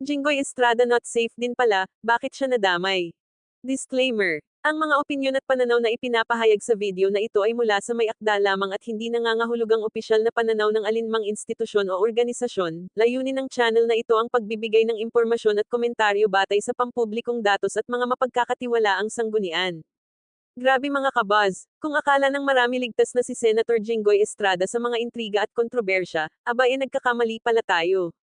Jinggoy Estrada not safe din pala, bakit siya nadamay? Disclaimer. Ang mga opinyon at pananaw na ipinapahayag sa video na ito ay mula sa may akda lamang at hindi nangangahulugang opisyal na pananaw ng alinmang institusyon o organisasyon. Layunin ng channel na ito ang pagbibigay ng impormasyon at komentaryo batay sa pampublikong datos at mga mapagkakatiwalaang sanggunian. Grabe mga kabaz, kung akala ng marami ligtas na si Senator Jinggoy Estrada sa mga intriga at kontrobersya, aba e nagkakamali pala tayo.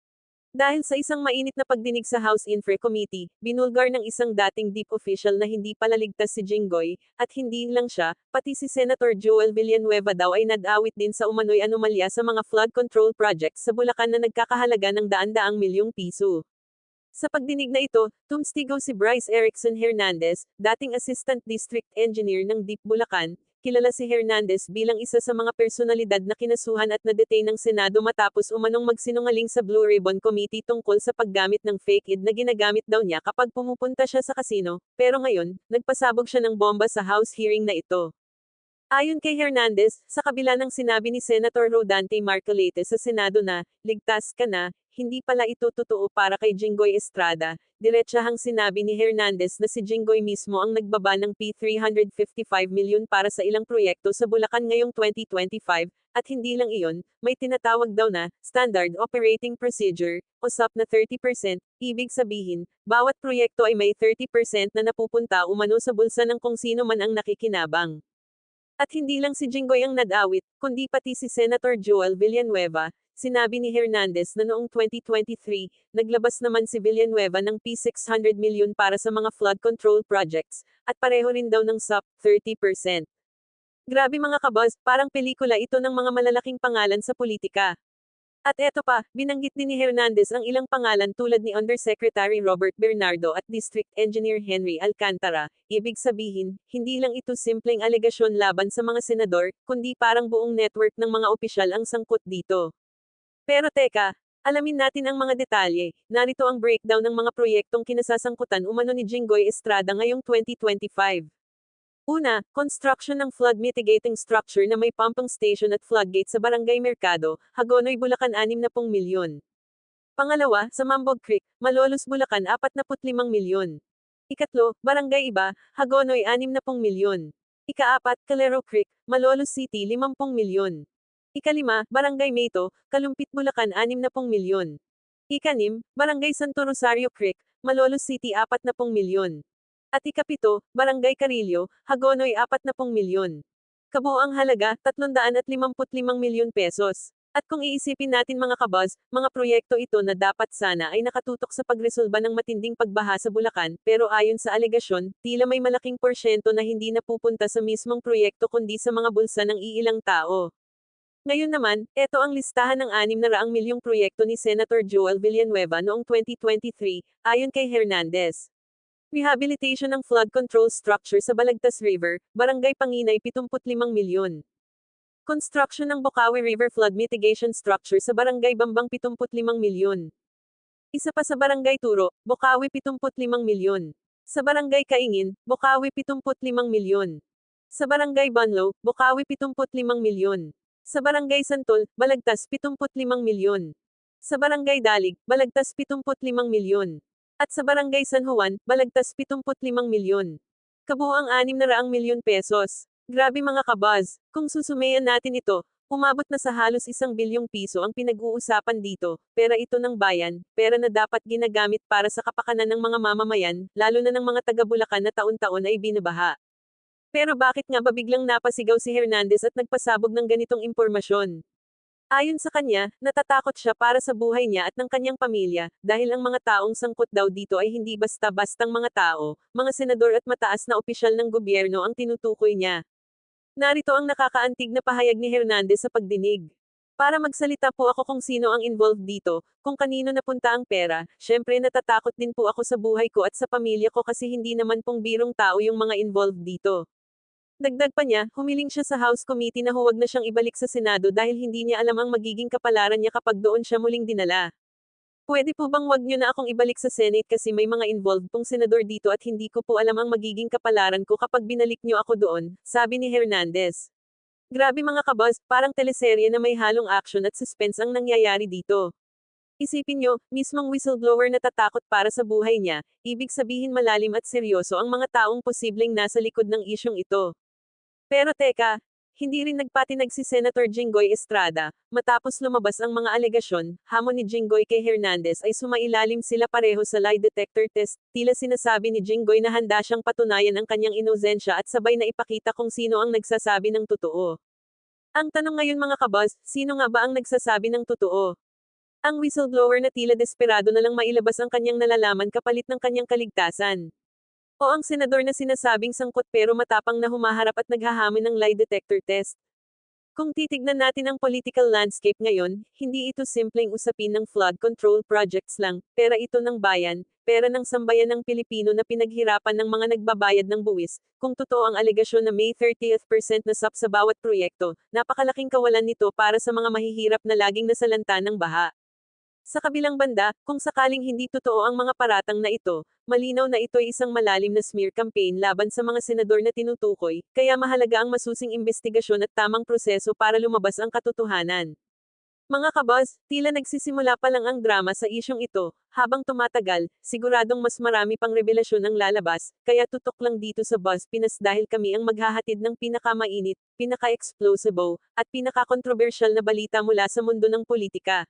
Dahil sa isang mainit na pagdinig sa House Infra Committee, binulgar ng isang dating deep official na hindi pala ligtas si Jinggoy, at hindi lang siya, pati si Senator Joel Villanueva daw ay nadawit din sa umano'y anomalya sa mga flood control projects sa Bulacan na nagkakahalaga ng daan-daang milyong piso. Sa pagdinig na ito, tumstigaw si Bryce Erickson Hernandez, dating Assistant District Engineer ng Deep Bulacan, kilala si Hernandez bilang isa sa mga personalidad na kinasuhan at na-detain ng Senado matapos umanong magsinungaling sa Blue Ribbon Committee tungkol sa paggamit ng fake ID na ginagamit daw niya kapag pumupunta siya sa kasino, pero ngayon, nagpasabog siya ng bomba sa House hearing na ito. Ayon kay Hernandez, sa kabila ng sinabi ni Senator Rodante Marcolete sa Senado na, ligtas ka na, hindi pala ito totoo para kay Jinggoy Estrada, diretsahang sinabi ni Hernandez na si Jinggoy mismo ang nagbaba ng P355 milyon para sa ilang proyekto sa Bulacan ngayong 2025, at hindi lang iyon, may tinatawag daw na, Standard Operating Procedure, o SOP na 30%, ibig sabihin, bawat proyekto ay may 30% na napupunta umano sa bulsa ng kung sino man ang nakikinabang. At hindi lang si Jinggoy ang nadawit, kundi pati si Senator Joel Villanueva, Sinabi ni Hernandez na noong 2023, naglabas naman si Villanueva ng P600 milyon para sa mga flood control projects, at pareho rin daw ng SUP, 30%. Grabe mga kabaz, parang pelikula ito ng mga malalaking pangalan sa politika. At eto pa, binanggit din ni Hernandez ang ilang pangalan tulad ni Undersecretary Robert Bernardo at District Engineer Henry Alcantara. Ibig sabihin, hindi lang ito simpleng alegasyon laban sa mga senador, kundi parang buong network ng mga opisyal ang sangkot dito. Pero teka, alamin natin ang mga detalye. Narito ang breakdown ng mga proyektong kinasasangkutan umano ni Jinggoy Estrada ngayong 2025. Una, construction ng flood mitigating structure na may pumping station at floodgate sa Barangay Mercado, Hagonoy, Bulacan 60 milyon. Pangalawa, sa Mambog Creek, Malolos, Bulacan 45 milyon. Ikatlo, Barangay Iba, Hagonoy 60 milyon. Ikaapat, Calero Creek, Malolos City 50 milyon. Ikalima, Barangay Meto, Kalumpit Bulacan 60 milyon. Ikanim, Barangay Santo Rosario Creek, Malolos City 40 milyon. At ikapito, Barangay Carillo, Hagonoy 40 milyon. Kabuang halaga, 355 milyon pesos. At kung iisipin natin mga kabaz, mga proyekto ito na dapat sana ay nakatutok sa pagresolba ng matinding pagbaha sa Bulacan, pero ayon sa alegasyon, tila may malaking porsyento na hindi napupunta sa mismong proyekto kundi sa mga bulsa ng iilang tao. Ngayon naman, ito ang listahan ng 600 milyong proyekto ni Senator Joel Villanueva noong 2023, ayon kay Hernandez. Rehabilitation ng flood control structure sa Balagtas River, Barangay Panginay 75 milyon. Construction ng Bocaue River Flood Mitigation Structure sa Barangay Bambang 75 milyon. Isa pa sa Barangay Turo, Bocaue 75 milyon. Sa Barangay Kaingin, Bocaue 75 milyon. Sa Barangay Banlo, Bocaue 75 milyon. Sa Barangay Santol, Balagtas 75 milyon. Sa Barangay Dalig, Balagtas 75 milyon. At sa Barangay San Juan, Balagtas 75 milyon. Kabuang 600 milyon pesos. Grabe mga kabaz, kung susumayan natin ito, umabot na sa halos isang bilyong piso ang pinag-uusapan dito, pera ito ng bayan, pera na dapat ginagamit para sa kapakanan ng mga mamamayan, lalo na ng mga taga-Bulacan na taon-taon ay binabaha. Pero bakit nga ba biglang napasigaw si Hernandez at nagpasabog ng ganitong impormasyon? Ayon sa kanya, natatakot siya para sa buhay niya at ng kanyang pamilya, dahil ang mga taong sangkot daw dito ay hindi basta-bastang mga tao, mga senador at mataas na opisyal ng gobyerno ang tinutukoy niya. Narito ang nakakaantig na pahayag ni Hernandez sa pagdinig. Para magsalita po ako kung sino ang involved dito, kung kanino napunta ang pera, syempre natatakot din po ako sa buhay ko at sa pamilya ko kasi hindi naman pong birong tao yung mga involved dito. Dagdag pa niya, humiling siya sa House Committee na huwag na siyang ibalik sa Senado dahil hindi niya alam ang magiging kapalaran niya kapag doon siya muling dinala. Pwede po bang wag niyo na akong ibalik sa Senate kasi may mga involved pong senador dito at hindi ko po alam ang magiging kapalaran ko kapag binalik niyo ako doon, sabi ni Hernandez. Grabe mga kabaz, parang teleserye na may halong action at suspense ang nangyayari dito. Isipin nyo, mismong whistleblower natatakot para sa buhay niya, ibig sabihin malalim at seryoso ang mga taong posibleng nasa likod ng isyong ito. Pero teka, hindi rin nagpatinag si Senator Jinggoy Estrada, matapos lumabas ang mga alegasyon, hamon ni Jinggoy kay Hernandez ay sumailalim sila pareho sa lie detector test, tila sinasabi ni Jinggoy na handa siyang patunayan ang kanyang inosensya at sabay na ipakita kung sino ang nagsasabi ng totoo. Ang tanong ngayon mga kabaz, sino nga ba ang nagsasabi ng totoo? Ang whistleblower na tila desperado na lang mailabas ang kanyang nalalaman kapalit ng kanyang kaligtasan. O ang senador na sinasabing sangkot pero matapang na humaharap at naghahamon ng lie detector test. Kung titignan natin ang political landscape ngayon, hindi ito simpleng usapin ng flood control projects lang, pera ito ng bayan, pera ng sambayan ng Pilipino na pinaghirapan ng mga nagbabayad ng buwis. Kung totoo ang alegasyon na may 30th percent na SAP sa bawat proyekto, napakalaking kawalan nito para sa mga mahihirap na laging nasalanta ng baha. Sa kabilang banda, kung sakaling hindi totoo ang mga paratang na ito, malinaw na ito'y isang malalim na smear campaign laban sa mga senador na tinutukoy, kaya mahalaga ang masusing investigasyon at tamang proseso para lumabas ang katotohanan. Mga kabos, tila nagsisimula pa lang ang drama sa isyong ito, habang tumatagal, siguradong mas marami pang revelasyon ang lalabas, kaya tutok lang dito sa Buzz Pinas dahil kami ang maghahatid ng pinakamainit, pinaka-explosive, at pinaka-controversial na balita mula sa mundo ng politika.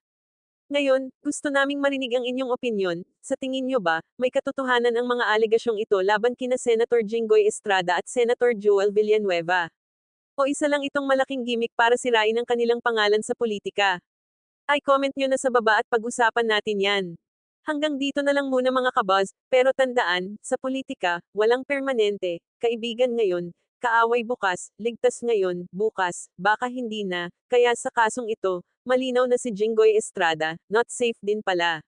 Ngayon, gusto naming marinig ang inyong opinyon, sa tingin nyo ba, may katotohanan ang mga alegasyong ito laban kina Senator Jinggoy Estrada at Senator Joel Villanueva? O isa lang itong malaking gimmick para sirain ang kanilang pangalan sa politika? Ay comment nyo na sa baba at pag-usapan natin yan. Hanggang dito na lang muna mga kabaz, pero tandaan, sa politika, walang permanente, kaibigan ngayon, kaaway bukas, ligtas ngayon, bukas, baka hindi na, kaya sa kasong ito, malinaw na si Jinggoy Estrada, not safe din pala.